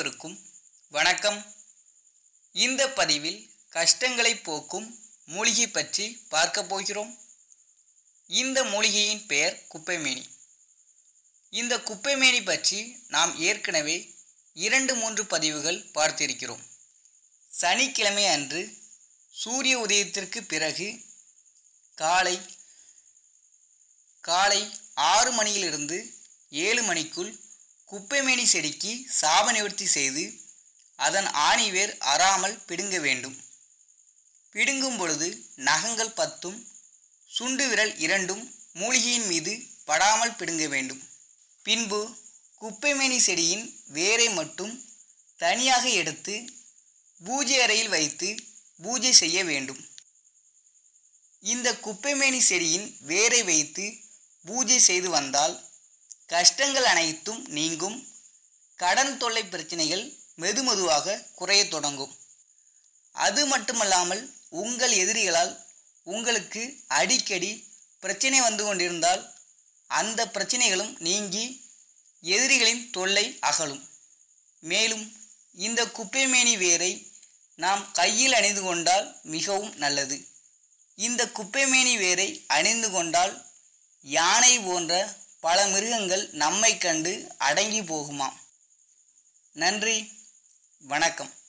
அனைவருக்கும் வணக்கம். இந்த பதிவில் கஷ்டங்களை போக்கும் மூலிகை பற்றி பார்க்க போகிறோம். இந்த மூலிகையின் பெயர் குப்பைமேனி. இந்த குப்பைமேனி பற்றி நாம் ஏற்கனவே இரண்டு மூன்று பதிவுகள் பார்த்திருக்கிறோம். சனிக்கிழமை அன்று சூரிய உதயத்திற்கு பிறகு காலை காலை ஆறு மணியிலிருந்து ஏழு மணிக்குள் குப்பைமேனி செடிக்கு சாப நிவர்த்தி செய்து அதன் ஆணிவேர் அறாமல் பிடுங்க வேண்டும். பிடுங்கும் பொழுது நகங்கள் பத்தும் சுண்டு விரல் இரண்டும் மூலிகையின் மீது படாமல் பிடுங்க வேண்டும். பின்பு குப்பைமேனி செடியின் வேரை மட்டும் தனியாக எடுத்து பூஜை அறையில் வைத்து பூஜை செய்ய வேண்டும். இந்த குப்பைமேனி செடியின் வேரை வைத்து பூஜை செய்து வந்தால் கஷ்டங்கள் அனைத்தும் நீங்கும். கடன் தொல்லை பிரச்சனைகள் மெதுமெதுவாக குறையத் தொடங்கும். அது மட்டுமல்லாமல் உங்கள் எதிரிகளால் உங்களுக்கு அடிக்கடி பிரச்சனை வந்து கொண்டிருந்தால் அந்த பிரச்சனைகளும் நீங்கி எதிரிகளின் தொல்லை அகலும். மேலும் இந்த குப்பைமேனி வேரை நாம் கையில் அணிந்து கொண்டால் மிகவும் நல்லது. இந்த குப்பைமேனி வேரை அணிந்து கொண்டால் யானை போன்ற பல மிருகங்கள் நம்மை கண்டு அடங்கி போகுமாம். நன்றி. வணக்கம்.